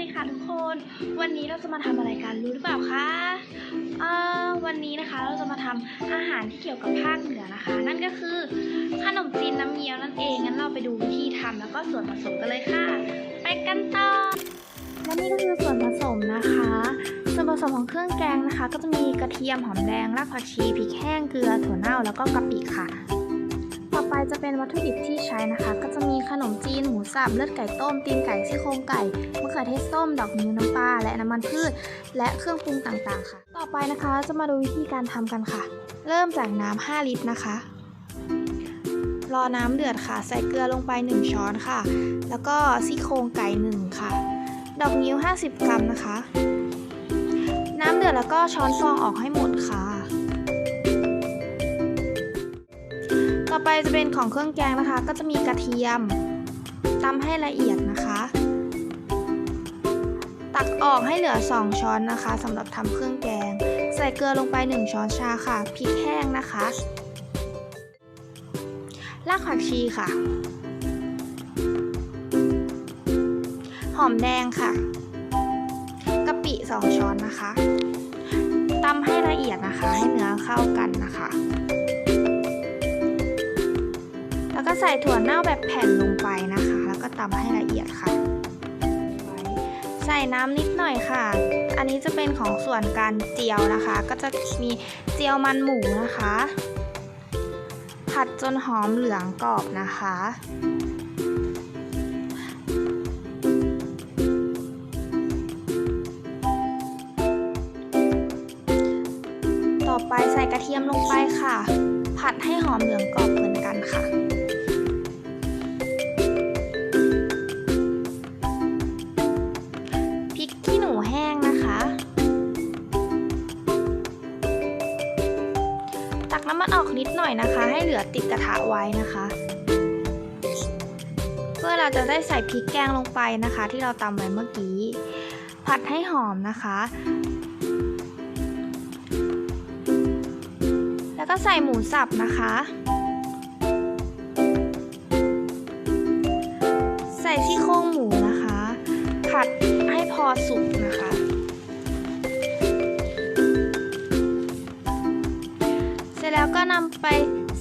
ดีค่ะทุกคน วันนี้เราจะมาทำอะไรกันรู้หรือเปล่าคะเอ่อวันนี้นะคะเราจะมาทำอาหารที่เกี่ยวกับภาคเหนือนะคะ นั่นก็คือขนมจีนน้ำเงี้ยวนั่นเองงั้นเราไปดูวิธีทำแล้วก็ส่วนผสมกันเลยค่ะ ไปกันต่อและนี่ก็คือส่วนผสมนะคะ ส่วนผสมของเครื่องแกงนะคะ ก็จะมีกระเทียมหอมแดงรากผักชีพริกแห้งเกลือถั่วเน่าแล้วก็กะปิค่ะ ต่อไปจะเป็นวัตถุดิบที่ใช้นะคะ ก็จะมีขนมจีนหมูสับเลือดไก่ต้มตีนไก่ซี่โครงไก่มะเขือเทศส้ม ดอกนิ้วน้ำปลาและน้ำมันพืช และเครื่องปรุงต่างๆ ค่ะ ต่อไปนะคะจะมาดูวิธีการทำกันค่ะ เริ่มจากน้ำ5ลิตรนะคะ รอน้ำเดือดค่ะ ใส่เกลือลงไป 1 ช้อนค่ะ แล้วก็ซี่โครงไก่ 1 ค่ะ ดอกนิ้ว 50 กรัมนะคะ น้ำเดือดแล้วก็ช้อนฟองออกให้หมดค่ะ ไปจะเป็นของเครื่องแกงนะคะ ก็จะมีกระเทียมตำให้ละเอียดนะคะ ตักออกให้เหลือ 2 ช้อนนะคะสำหรับทำเครื่องแกง ใส่เกลือลงไป 1 ช้อนชาค่ะพริกแห้งนะคะรากผักชีค่ะ หอมแดงค่ะกะปิ 2 ช้อนนะคะตำให้ละเอียดนะคะ ให้เนื้อเข้ากันนะคะ แล้วก็ใส่ถั่วเน่าแบบแผ่นลงไปนะคะ แล้วก็ตำให้ละเอียดค่ะ ใส่น้ำนิดหน่อยค่ะ อันนี้จะเป็นของส่วนการเจียวนะคะ ก็จะมีเจียวมันหมูนะคะ ผัดจนหอมเหลืองกรอบนะคะต่อไปใส่กระเทียมลงไปค่ะ ผัดให้หอมเหลืองกรอบเหมือนกันค่ะ น้ำมันออกนิดหน่อยนะคะ ให้เหลือติดกระทะไว้นะคะ เพื่อเราจะได้ใส่พริกแกงลงไปนะคะ ที่เราตำไว้เมื่อกี้ ผัดให้หอมนะคะ แล้วก็ใส่หมูสับนะคะ ใส่ซี่โครงหมูนะคะ ผัดให้พอสุก นำไป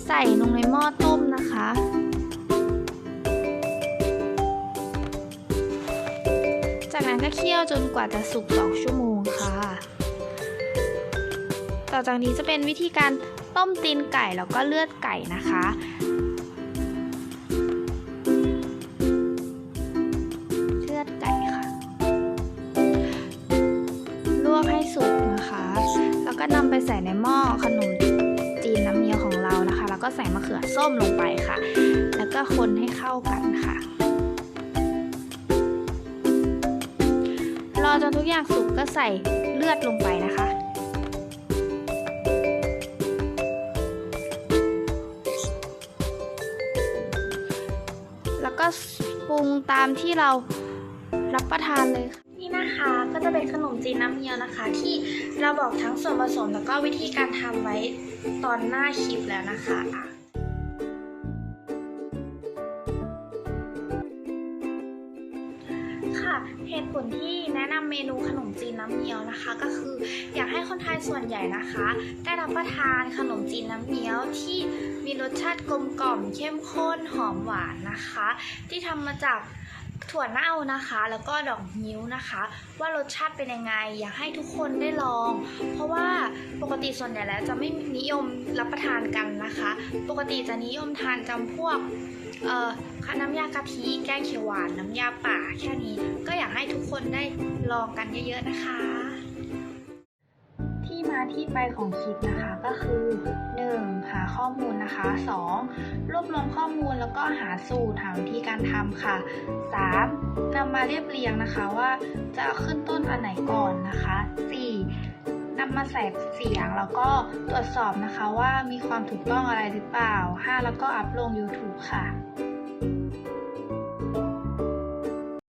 ใส่ลงในหม้อต้มนะคะ จากนั้นก็เคี่ยวจนกว่าจะสุก 2 ชั่วโมงค่ะ ต่อจากนี้จะเป็นวิธีการต้มตีนไก่แล้วก็เลือดไก่นะคะเลือดไก่ค่ะลวกให้สุกนะคะ แล้วก็นำไปใส่ในหม้อขนมีนน้ำเงี้ยวของเรานะคะ แล้วก็ใส่มะเขือส้มลงไปค่ะ แล้วก็คนให้เข้ากันค่ะ รอจนทุกอย่างสุกก็ใส่เลือดลงไปนะคะแล้วก็ปรุงตามที่เรารับประทานเลยค่ะ ก็จะเป็นขนมจีนน้ำเงี้ยวนะคะ ที่เราบอกทั้งส่วนผสมแล้วก็วิธีการทำไว้ตอนหน้าคลิปแล้วนะคะค่ะเหตุผลที่แนะนำเมนูขนมจีนน้ำเงี้ยวนะคะ ก็คืออยากให้คนไทยส่วนใหญ่นะคะ ได้รับประทานขนมจีนน้ำเงี้ยวที่มีรสชาติกลมกล่อมเข้มข้นหอมหวานนะคะ ที่ทำมาจาก ถั่วเน่านะคะ แล้วก็ดอกนิ้วนะคะ ว่ารสชาติเป็นยังไง อยากให้ทุกคนได้ลอง เพราะว่าปกติส่วนใหญ่แล้วจะไม่นิยมรับประทานกันนะคะ ปกติจะนิยมทานจำพวกเอ่อน้ำยากะทิแกงเขียวหวานน้ำยาป่าแค่นี้ ก็อยากให้ทุกคนได้ลองกันเยอะๆนะคะ ที่ไปของคลิปนะคะก็คือ 1. หาข้อมูลนะคะ 2. รวบรวมข้อมูลแล้วก็หาสูตรหาวิธีการทำค่ะ 3. นำมาเรียบเรียงนะคะว่าจะขึ้นต้นอันไหนก่อนนะคะ 4. นำมาใส่เสียงแล้วก็ตรวจสอบนะคะว่ามีความถูกต้องอะไรหรือเปล่า 5. แล้วก็อัพลง YouTube ค่ะ